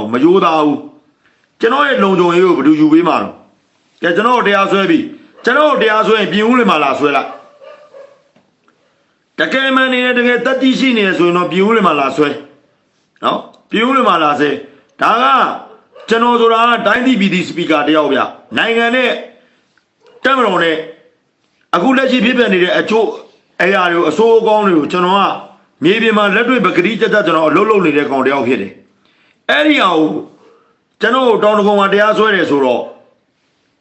ဘူးမယိုးသားဘူးကျွန်တော်ရဲ့လုံခြုံရေးကိုဘယ်သူယူပေးမှာတော့ကဲကျွန်တော်တရားဆွဲပြီကျွန်တော်တရားဆွဲရင်ပြင်ဦးလေမှာလာဆွဲလိုက်တကယ်မှန်နေတယ်တကယ်တက်တိရှိနေတယ်ဆိုရင်တော့ပြင်ဦးလေမှာလာဆွဲနော်ပြင်ဦးလေမှာလာဆွဲဒါကကျွန်တော်ဆိုတာကတိုင်းပြည်ပြည်စပီကာတယောက်ဗျနိုင်ငံနဲ့တက်မတော်နဲ့အခုလက်ရှိဖြစ်ပြနေတဲ့အချို့အရာတွေကိုအစိုးအကောင်းတွေကိုကျွန်တော်ကမြေပြင်မှာလက်တွေ့ပကတိတက်တက်ကျွန်တော်အလုပ်လုပ်နေတဲ့ကောင်တယောက်ဖြစ်တယ် အဲ့ဒီအောင်ကျွန်တော်တောင်တကုံမှာတရားစွဲတယ်ဆိုတော့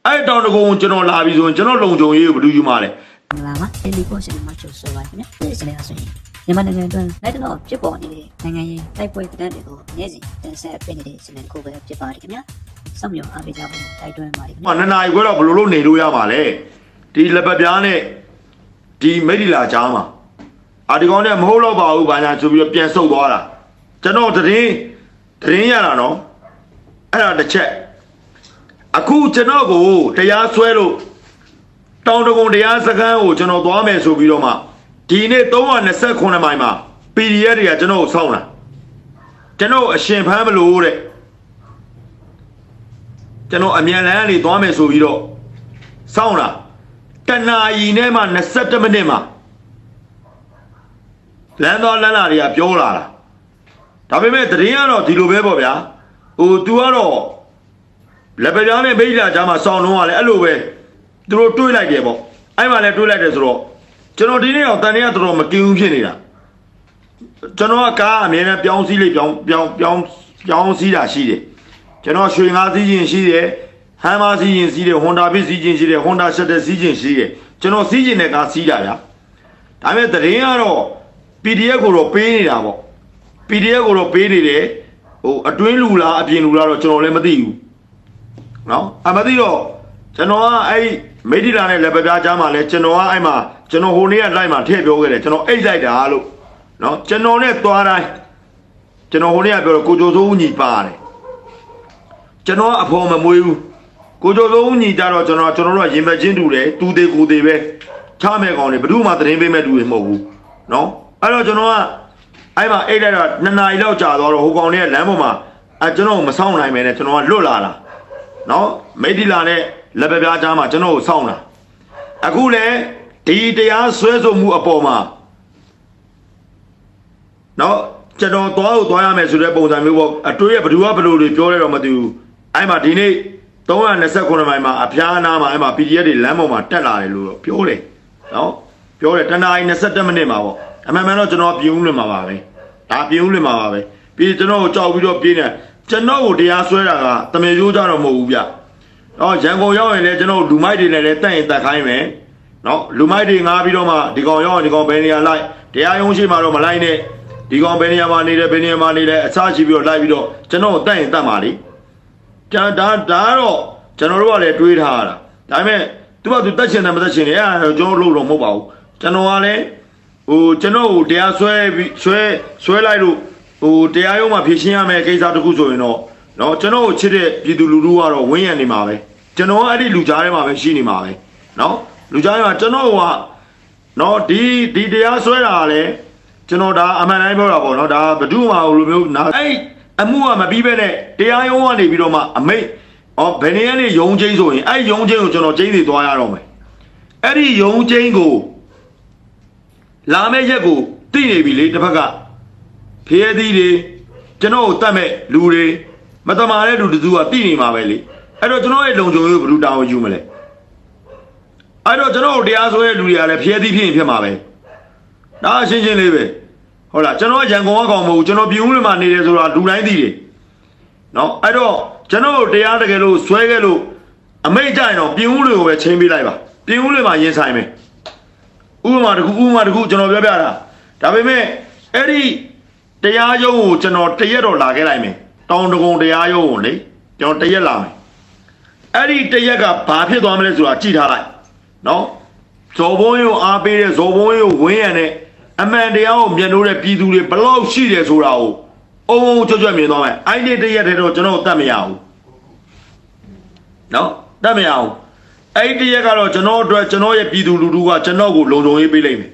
အဲ့တောင်တကုံကိုကျွန်တော်လာပြီဆိုရင်ကျွန်တော်လုံခြုံရေးကိုဘယ်သူယူမှာလဲမင်္ဂလာပါတယ်လီပို့ရှင်မှာချုပ်ဆိုပါခင်ဗျာဒီစနေအဆိုရင်မြန်မာနိုင်ငံအတွင်းလက်တော့ဖြစ်ပေါ်နေတဲ့နိုင်ငံရေးတိုက်ပွဲကဏ္ဍတွေကိုအနည်းစဉ်တင်ဆက်ပေးနေတဲ့စနေကိုပဲဖြစ်ပါတယ်ခင်ဗျာစောင့်မျှော်အားပေးကြဖို့တိုက်တွန်းပါတယ်ခင်ဟောဗျာနှစ်နာရီခွဲတော့ဘယ်လိုလုပ်နေလို့ရမှာလဲဒီလက်ပတ်ပြားနဲ့ဒီမိတ်ဒီလာကြားမှာအာဒီကောင်နဲ့မဟုတ်တော့ပါဘူးဘာညာဆိုပြီးတော့ပြန်ဆုတ်သွားတာကျွန်တော်တရင် တရင်ရတာနော်အဲ့ဒါတစ်ချက်အခုကျွန်တော်ကိုတရားစွဲလို့တောင်တကုံတရားစခန်းကိုကျွန်တော်သွားမယ်ဆိုပြီးတော့မှဒီနေ့329မိုင်မှာ PDF တွေကကျွန်တော်ကိုစောင့်လာကျွန်တော်အရှင်ဖမ်းမလို့တဲ့ကျွန်တော်အမြန်လန်းကနေသွားမယ်ဆိုပြီးတော့စောင့်လာတနာရီနဲ့မှ27မိနစ်မှာလမ်းတော်လမ်းလာတွေကပြောလာတာ ဒါပေမဲ့တရင်ကတော့ဒီလိုပဲပေါ့ဗျာဟို तू ကတော့လက်ပပြားနဲ့မိတ်လာကြားမှာစောင့်တော့ကလည်းအဲ့လိုပဲသူတို့တွေးလိုက်တယ်ပေါ့အဲ့မှာလည်းတွေးလိုက်တယ်ဆိုတော့ကျွန်တော်ဒီနေ့တော့တန်တွေကတော်တော်မကင်းဘူးဖြစ်နေတာကျွန်တော်ကကားအမြဲတမ်းပြောင်းစည်းလေးပြောင်းပြောင်းပြောင်းပြောင်းစည်းတာရှိတယ်ကျွန်တော်ရွှေငါးစီးခြင်းရှိတယ်ဟမ်မာစီးခြင်းစီးတယ်ဟွန်ဒါဘစ်စီးခြင်းရှိတယ်ဟွန်ဒါရှက်တဲ့စီးခြင်းရှိတယ်ကျွန်တော်စီးခြင်းနဲ့ကားစီးတာဗျာဒါပေမဲ့သတင်းကတော့ PDF ကိုတော့ပေးနေတာပေါ့ PDF ကိုတော့ပေးနေတယ်ဟိုအတွင်းလူလားအပြင်လူလားတော့ကျွန်တော်လည်းမသိဘူးနော်အမသိတော့ကျွန်တော်ကအဲ့မိဒီလာနဲ့လက်ပပြားကြားမှာလဲကျွန်တော်ကအဲ့မှာကျွန်တော်ဟိုနေ့ကလိုက်မှာထည့်ပြောခဲ့တယ်ကျွန်တော်အိတ်လိုက်တာလို့နော်ကျွန်တော်နဲ့သွားတိုင်းကျွန်တော်ဟိုနေ့ကပြောတော့ကိုကြိုစိုးဦးညီပါတယ် ကျွန်တော်အဖော်မမွေးဘူးကိုကျော်လုံးညီကြတော့ကျွန်တော်ကျွန်တော်တို့ကရင်ဘက်ချင်းတူတယ်တူသေးကိုသေးပဲချမဲ့ကောင်တွေဘယ်သူမှသတင်းပေးမဲ့တူတွေမဟုတ်ဘူးเนาะအဲ့တော့ကျွန်တော်က အဲ့မှာအိတ်လိုက်တော့နှစ်နာရီလောက်ကြာတော့ဟိုကောင်လေးကလမ်းပေါ်မှာအဲကျွန်တော်ကိုမဆောင်နိုင်ပဲနဲ့ကျွန်တော်ကလွတ်လာတာနော်မိတိလာနဲ့လက်ပပြားချားမှာကျွန်တော်ကိုစောင့်တာအခုလေဒီတရားဆွဲဆိုမှုအပေါ်မှာနော်ကျွန်တော်သွားလို့သွားရမယ်ဆိုတဲ့ပုံစံမျိုးပေါ့အတွေးရဘယ်သူကဘယ်လိုတွေပြောလဲတော့မသိဘူးအဲ့မှာဒီနေ့329မိုင်မှာအဖျားနာမှာအဲ့မှာ PDF တွေလမ်းပေါ်မှာတက်လာတယ်လို့ပြောတယ်နော်ပြောတယ်တနားရီ21မိနစ်မှာပေါ့အမှန်မှန်တော့ကျွန်တော်ပြင်းဦးလွင်မှာပါပဲ ဒါပြင်ဦးလွင်မှာပါပဲပြီးကျွန်တော်ကိုကြောက်ပြီးတော့ပြင်းတယ်ကျွန်တော်ကိုတရားစွဲတာကတမေရိုးကြတော့မဟုတ်ဘူးဗျနော်ရန်ကုန်ရောက်ရင်လည်းကျွန်တော်လူမိုက်တွေနဲ့လည်းတက်ရင်တက်ခိုင်းမယ်နော်လူမိုက်တွေငားပြီးတော့မှဒီကောင်ရောက်ရင်ဒီကောင်ဘယ်နေရာလိုက်တရားရုံးရှိမှတော့မလိုက်နဲ့ဒီကောင်ဘယ်နေရာမှာနေတယ်ဘယ်နေရာမှာနေလဲအစားရှိပြီးတော့လိုက်ပြီးတော့ကျွန်တော်တက်ရင်တက်ပါလိကျန်ဒါဒါကတော့ကျွန်တော်တို့ကလည်းတွေးထားရတာဒါပေမဲ့သူကသူတက်ချင်တယ်မတက်ချင်တယ်အဲ့ဒါကျွန်တော်လို့တော့မဟုတ်ပါဘူးကျွန်တော်ကလည်း ဟိုကျွန်တော်ကိုတရားဆွဲပြီးဆွဲဆွဲလိုက်လို့ဟိုတရားရုံးမှာဖြေရှင်းရမယ်ကိစ္စတခုဆိုရင်တော့နော်ကျွန်တော်ကိုချစ်တဲ့ပြည်သူလူထုကတော့ဝင်းရံနေမှာပဲကျွန်တော်ကအဲ့ဒီလူကြားထဲမှာပဲရှိနေမှာပဲနော်လူကြားထဲမှာကျွန်တော်ကနော်ဒီဒီတရားဆွဲတာကလည်းကျွန်တော်ဒါအမှန်တိုင်းပြောတာပေါ့နော်ဒါဘဒုမာလိုမျိုးနာအဲ့အမှုကမပြီးပဲနဲ့တရားရုံးကနေပြီးတော့မှအမိတ်ဩဘယ်နေရာနေယုံချင်းဆိုရင်အဲ့ယုံချင်းကိုကျွန်တော်ချင်းစီသွားရတော့မယ်အဲ့ဒီယုံချင်းကို လာမယ့်ရက်ကိုသိနေပြီလေတစ်ဖက်ကဖျဲသီးတွေကျွန်တော်ကိုတတ်မဲ့လူတွေမတမာတဲ့လူတစုကသိနေမှာပဲလေအဲ့တော့ကျွန်တော်ရဲ့လုံခြုံရေးကိုဘယ်လိုတာဝန်ယူမလဲအဲ့တော့ကျွန်တော်တို့တရားစွဲတဲ့လူတွေကလည်းဖျဲသီးဖြစ်ရင်ဖြစ်မှာပဲဒါအရှင်းရှင်းလေးပဲဟုတ်လားကျွန်တော်ရန်ကုန်ကကောင်မဟုတ်ဘူးကျွန်တော်ပြည်ဦးလွင်မှာနေတယ်ဆိုတာလူတိုင်းသိတယ်နော်အဲ့တော့ကျွန်တော်တရားတကယ်လို့ဆွဲခဲ့လို့အမိတ်ကြရင်တော့ပြည်ဦးလွင်ကိုပဲချိန်ပေးလိုက်ပါပြည်ဦးလွင်မှာရင်ဆိုင်မယ် ဥပမာတစ်ခုဥပမာတစ်ခုကျွန်တော်ပြောပြတာဒါပေမဲ့အဲ့ဒီတရားရုံးကိုကျွန်တော်တရက်တော့လာခဲ့လိုက်မယ်တောင်တကုံတရားရုံးကိုလေကျွန်တော်တရက်လာမယ်အဲ့ဒီတရက်ကဘာဖြစ်သွားမလဲဆိုတာကြည့်ထားလိုက်နော်ဇော်ဘုံရုံအားပေးတဲ့ဇော်ဘုံရုံဝင်းရံတဲ့အမှန်တရားကိုမြင်လို့တဲ့ပြည်သူတွေဘလောက်ရှိတယ်ဆိုတာကိုအုံအုံကြွကြွမြင်သွားမယ်အဲ့ဒီတရက်တည်းတော့ကျွန်တော်တတ်မရဘူးနော်တတ်မရဘူး အဲ့ဒီတရက်ကတော့ကျွန်တော်အတွက်ကျွန်တော်ရဲ့ပြည်သူလူထုကကျွန်တော်ကိုလုံခြုံရေးပေးလိုက်မယ်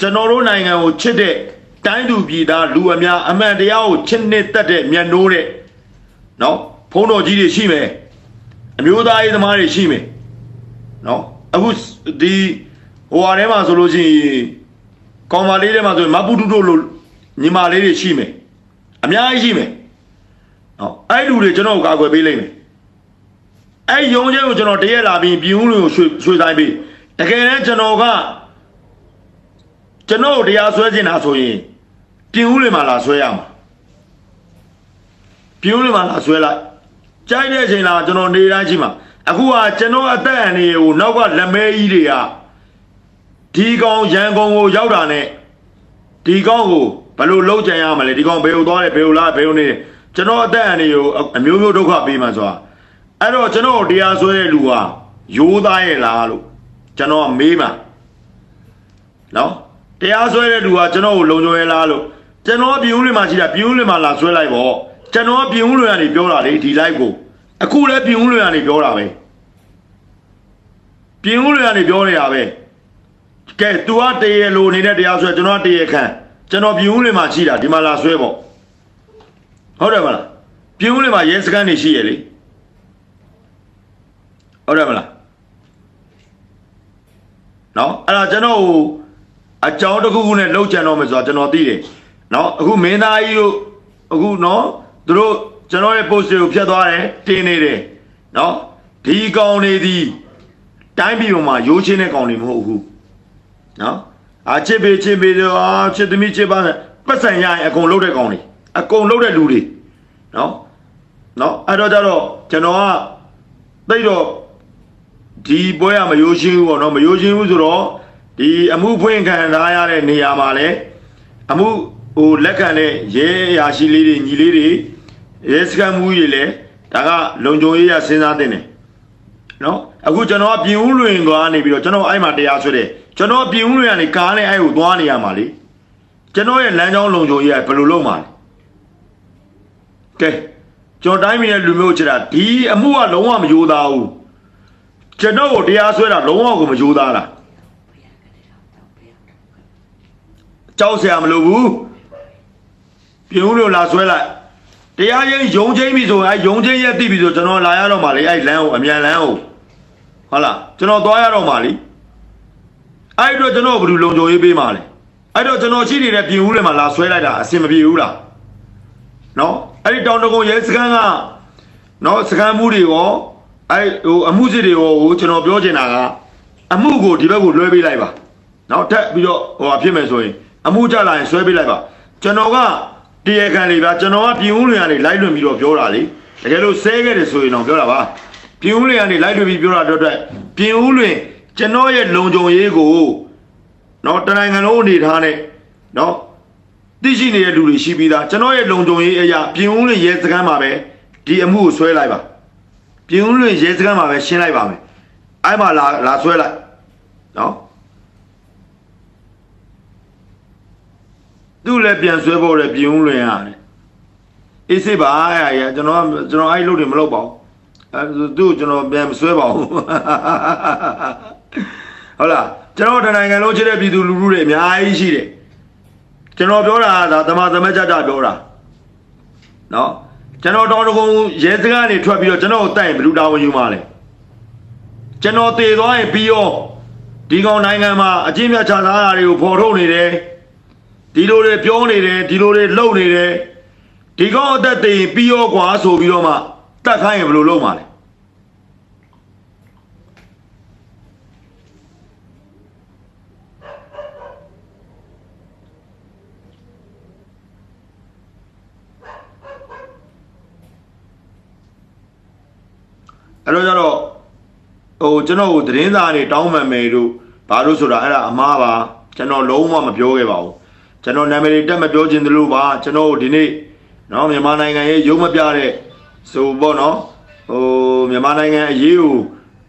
ကျွန်တော်တို့နိုင်ငံကိုချစ်တဲ့တိုင်းသူပြည်သားလူအများအမှန်တရားကိုချစ်နှစ်သက်တဲ့မျက်နှိုးတဲ့နော်ဖုံးတော်ကြီးတွေရှိမယ်အမျိုးသားရေးသမားတွေရှိမယ်နော်အခုဒီဟိုဟာထဲမှာဆိုလို့ရှိရင်ကောင်မလေးထဲမှာဆိုရင်မပူတူတို့လိုညီမလေးတွေရှိမယ်အများကြီးရှိမယ်နော်အဲ့လူတွေကျွန်တော်ကိုကာကွယ်ပေးလိမ့်မယ် အဲ့ယုံချင်းကိုကျွန်တော်တရက်လာပြီးပြည်ဦးလူကိုရွှေရွှေဆိုင်ပြီးတကယ်တမ်းကျွန်တော်ကကျွန်တော်ကိုတရားစွဲခြင်းတာဆိုရင်ပြည်ဦးလူမှာလာဆွဲရမှာပြည်ဦးလူမှာလာဆွဲလိုက်ကြိုက်တဲ့အချိန်လာကျွန်တော်နေတိုင်းရှိမှာအခုကကျွန်တော်အသက်အန္တရာယ်ကိုနောက်ကလက်မဲကြီးတွေကဒီကောင်ရန်ကုန်ကိုရောက်တာနဲ့ဒီကောင်ကိုဘယ်လိုလှုပ်ကြံရမလဲဒီကောင်ဘယ်လိုသွားလဲဘယ်လိုလာဘယ်လိုနေလဲကျွန်တော်အသက်အန္တရာယ်ကိုအမျိုးမျိုးဒုက္ခပေးမှဆိုတာ အဲ့တော့ကျွန်တော်တရားစွဲတဲ့လူဟာရိုးသားရဲ့လားလို့ကျွန်တော်ကမေးမှာနော်တရားစွဲတဲ့လူဟာကျွန်တော်ကိုလုံခြုံရဲ့လားလို့ကျွန်တော်ပြည်ဦးလွင်မှာရှိတာပြည်ဦးလွင်မှာလာဆွဲလိုက်ပေါ့ကျွန်တော်ပြည်ဦးလွင်ကနေပြောတာလေဒီ live ကိုအခုလည်းပြည်ဦးလွင်ကနေပြောတာပဲပြည်ဦးလွင်ကနေပြောနေတာပဲကဲ तू ကတရေလိုနေတဲ့တရားစွဲကျွန်တော်ကတရေခံကျွန်တော်ပြည်ဦးလွင်မှာရှိတာဒီမှာလာဆွဲပေါ့ဟုတ်တယ်မလားပြည်ဦးလွင်မှာရဲစခန်းနေရှိရလေ ဟုတ်တယ်မလားနော်အဲ့ဒါကျွန်တော်ဟိုအကြောင်းတစ်ခုခုနဲ့လောက်ကြံတော့မယ်ဆိုတာကျွန်တော်သိတယ်နော်အခုမင်းသားကြီးတို့အခုနော်သူတို့ကျွန်တော်ရဲ့ post တွေကိုဖျက်သွားတယ်တင်နေတယ်နော်ဒီကောင်တွေဒီတိုင်းပြည်ပေါ်မှာရိုးချင်းတဲ့ကောင်တွေမဟုတ်ဘူးနော်အာချစ်ပေချစ်ပေတော့အာချစ်သမီးချစ်ပါနဲ့ပတ်စံရရင်အကုန်လုံးတဲ့ကောင်တွေအကုန်လုံးတဲ့လူတွေနော်နော်အဲ့တော့ကြတော့ကျွန်တော်ကသိတော့ ဒီပွဲကမယိုးရှင်းဘူးပေါ့နော်မယိုးရှင်းဘူးဆိုတော့ဒီအမှုဖွင့်ခံထားရတဲ့နေရာမှာလဲအမှုဟိုလက်ခံတဲ့ရဲအရာရှိလေးတွေညီလေးတွေရဲစခန်းမှုကြီးတွေလဲဒါကလုံခြုံရေးရစဉ်းစားတင်တယ်နော်အခုကျွန်တော်ကပြင်ဦးလွင်သွားနေပြီးတော့ကျွန်တော်အဲ့မှာတရားဆွဲတယ်ကျွန်တော်ပြင်ဦးလွင်ကနေကားနဲ့အဲ့ကိုသွားနေရမှာလေကျွန်တော်ရဲ့လမ်းကြောင်းလုံခြုံရေးကဘယ်လိုလုပ်မှာလဲကဲကျွန်တော်တိုင်းပြည်ရဲ့လူမျိုးချစ်တာဒီအမှုကလုံးဝမယိုးသားဘူး ကျွန်တော်ကိုတရားစွဲတာလုံးဝကိုမယိုးသားလားကြောက်เสียမလို့ဘူးပြင်ဦးလို့လာဆွဲလိုက်တရားရင်ယုံချင်းပြီဆိုရင်အဲယုံချင်းရက်တိပြီဆိုကျွန်တော်လာရတော့မှာလေအဲလမ်းကိုအမြန်လမ်းကိုဟုတ်လားကျွန်တော်သွားရတော့မှာလေအဲ့တော့ကျွန်တော်ဘယ်လိုလုံခြုံရေးပေးမှာလဲအဲ့တော့ကျွန်တော်ရှိနေတဲ့ပြင်ဦးလေမှာလာဆွဲလိုက်တာအဆင်မပြေဘူးလားနော်အဲ့ဒီတောင်တကုံရဲစခန်းကနော်စခန်းမှုတွေရော အဲ့ဟိုအမှုစစ်တွေရောဟိုကျွန်တော်ပြောချင်တာကအမှုကိုဒီဘက်ကိုလွှဲပေးလိုက်ပါနော်တက်ပြီးတော့ဟိုဟာဖြစ်မယ်ဆိုရင်အမှုကြလာရင်ဆွဲပေးလိုက်ပါကျွန်တော်ကတရားခံလေးဗျာကျွန်တော်ကပြင်ဦးလွင်ကနေလိုက်လွင်ပြီးတော့ပြောတာလေတကယ်လို့ဆဲခဲ့တယ်ဆိုရင်တော့ပြောတာပါပြင်ဦးလွင်ကနေလိုက်လွင်ပြီးပြောတာတော့အတွက်ပြင်ဦးလွင်ကျွန်တော်ရဲ့လုံခြုံရေးကိုနော်တနိုင်ငံလုံးအနေထားနဲ့နော်သိရှိနေတဲ့လူတွေရှိပြီးသားကျွန်တော်ရဲ့လုံခြုံရေးအရာပြင်ဦးလွင်ရဲစခန်းမှာပဲဒီအမှုကိုဆွဲလိုက်ပါ ပြင်ဦးလွင်ရဲစခန်းမှာပဲရှင်းလိုက်ပါမယ်အဲ့မှာလာလာဆွဲလိုက်နော်သူ့လည်းပြန်ဆွဲဖို့လည်းပြင်ဦးလွင်ရတယ်အေးစိပါအဲ့ရကျွန်တော်ကျွန်တော်အဲ့လုပ်တွေမလုပ်ပါဘူးအဲသူ့ကျွန်တော်ပြန်မဆွဲပါဘူးဟုတ်လားကျွန်တော်တနိုင်ငံလုံးချစ်တဲ့ပြည်သူလူထုတွေအများကြီးရှိတယ်ကျွန်တော်ပြောတာကဒါတမသမက်ကြကြပြောတာနော် ကျွန်တော်တော်တကုံရဲစကားနေထွက်ပြီးတော့ကျွန်တော်ကိုတိုက်ရင်ဘယ်လိုတာဝန်ယူမှာလဲကျွန်တော်တည်သွားရင်ပြီးရောဒီကောင်နိုင်ငံမှာအချင်းမြတ်ချထားတာတွေကိုဖော်ထုတ်နေတယ်ဒီလိုတွေပြောနေတယ်ဒီလိုတွေလုပ်နေတယ်ဒီကောင်အသက်တည်ရင်ပြီးရောကွာဆိုပြီးတော့မှတတ်ခိုင်းရင်ဘယ်လိုလုပ်မှာလဲ အဲ့တော့ကျတော့ဟိုကျွန်တော်ကိုသတင်းစာတွေတောင်းပန်မယ်တို့ဘာလို့ဆိုတာအဲ့ဒါအမားပါကျွန်တော်လုံးဝမပြောခဲ့ပါဘူးကျွန်တော်နာမည်တွေတက်မပြောချင်သလိုပါကျွန်တော်ဒီနေ့နော်မြန်မာနိုင်ငံရဲ့ရုံးမပြတဲ့ဆိုပေါ့နော်ဟိုမြန်မာနိုင်ငံအရေးကို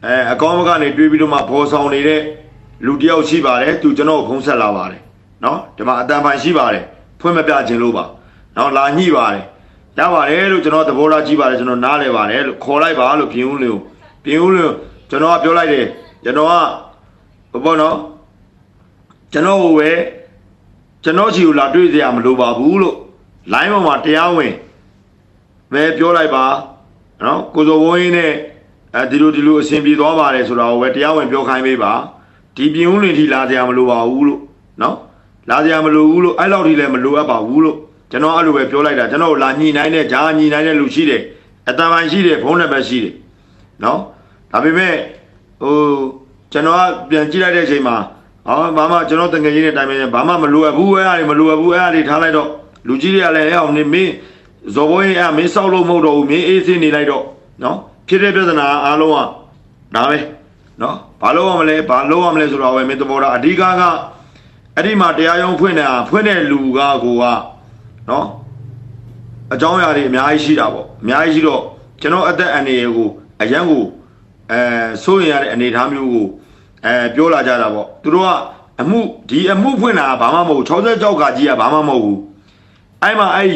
အဲအကောင်းဘက်ကနေတွေးပြီးတော့မှပေါ်ဆောင်နေတဲ့လူတစ်ယောက်ရှိပါတယ်သူကျွန်တော်ကိုဖုံးဆက်လာပါတယ်နော်ဒီမှာအတန်ပိုင်ရှိပါတယ်ဖွင့်မပြခြင်းလို့ပါနော်လာညှိပါတယ် ရပါတယ်လို့ကျွန်တော်သဘောထားကြည့်ပါတယ်ကျွန်တော်နားလဲပါတယ်လို့ခေါ်လိုက်ပါလို့ပြင်ဦးလေးကိုပြင်ဦးလေးကိုကျွန်တော်ကပြောလိုက်တယ်ကျွန်တော်ကဟိုပေါ့နော်ကျွန်တော်ကိုပဲကျွန်တော်ချီကိုလာတွေ့စရာမလိုပါဘူးလို့ line ပေါ်မှာတရားဝင်မဲပြောလိုက်ပါနော်ကိုစောဘိုးကြီးနဲ့အဲဒီလိုဒီလိုအဆင်ပြေသွားပါတယ်ဆိုတာကိုပဲတရားဝင်ပြောခိုင်းပေးပါဒီပြင်ဦးလင်ထီလာကြရမလို့ပါဘူးလို့နော်လာကြရမလို့ဘူးလို့အဲ့လောက်ထိလည်းမလိုအပ်ပါဘူးလို့ ကျွန်တော်အဲ့လိုပဲပြောလိုက်တာကျွန်တော်လာညှိနှိုင်းတဲ့ဂျာညှိနှိုင်းတဲ့လူရှိတယ်အတန်ပိုင်းရှိတယ်ဖုန်းနံပါတ်ရှိတယ်နော်ဒါပေမဲ့ဟိုကျွန်တော်ကပြန်ကြည့်လိုက်တဲ့အချိန်မှာဟောဘာမှကျွန်တော်တငယ်ချင်းနဲ့တိုင်ပင်ဘာမှမလိုအပ်ဘူးအဲ့ဒါတွေမလိုအပ်ဘူးအဲ့ဒါတွေထားလိုက်တော့လူကြီးတွေကလည်းအဲ့အောင်နေမင်းဇော်ဘိုးရင်အဲ့မင်းဆောက်လို့မဟုတ်တော့ဘူးမင်းအေးစင်းနေလိုက်တော့နော်ဖြစ်တဲ့ပြဿနာအားလုံးကဒါပဲနော်ဘာလို့ရမလဲဘာလို့ရမလဲဆိုတော့ပဲမင်းသဘောထားအဓိကကအဲ့ဒီမှာတရားရုံးဖွင့်နေတာဖွင့်တဲ့လူကကိုက နော်အကြောင်းအရာတွေအများကြီးရှိတာပေါ့အများကြီးရှိတော့ကျွန်တော်အသက်အန္တရာယ်ကိုအရန်ကိုအဲစိုးရင်ရတဲ့အနေအထားမျိုးကိုအဲပြောလာကြတာပေါ့သူတို့ကအမှုဒီအမှုဖွင့်တာကဘာမှမဟုတ်ဘူး66ကကြီးကဘာမှမဟုတ်ဘူးအဲ့မှာအဲ့